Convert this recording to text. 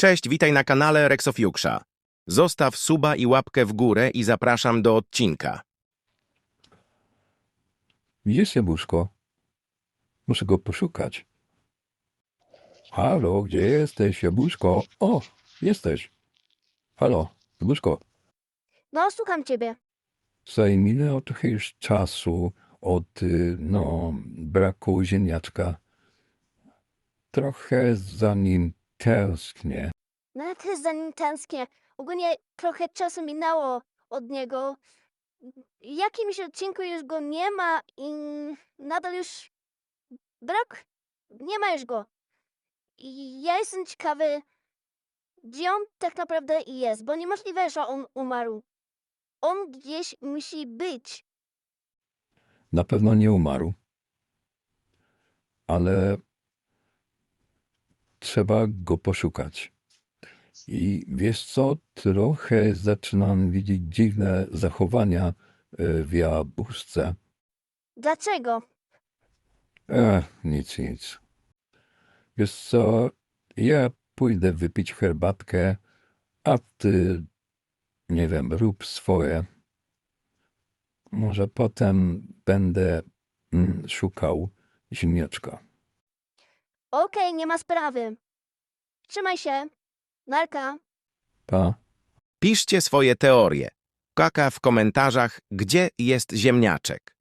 Cześć, witaj na kanale Rexofiuksza. Zostaw suba i łapkę w górę i zapraszam do odcinka. Widzisz jabłuszko? Muszę go poszukać. Halo, gdzie jesteś, jabłuszko? O, jesteś. Halo, jabłuszko. No, słucham ciebie. Słuchaj, minęło trochę już czasu od, y, no, braku ziemniaczka. Trochę za nim tęsknię. No ja też za nim tęsknię. Ogólnie trochę czasu minęło od niego. W jakimś odcinku już go nie ma i nadal już brak. Nie ma już go. I ja jestem ciekawy, gdzie on tak naprawdę jest, bo niemożliwe, że on umarł. On gdzieś musi być. Na pewno nie umarł. Ale trzeba go poszukać. I wiesz co? Trochę zaczynam widzieć dziwne zachowania e, w jabłuszce. Dlaczego? Ech, nic, nic. Wiesz co? Ja pójdę wypić herbatkę, a ty, nie wiem, rób swoje. Może potem będę mm, szukał ziemniaczka. Okej, nie ma sprawy. Trzymaj się. Narka. Pa. Piszcie swoje teorie. Kaka w komentarzach, gdzie jest ziemniaczek.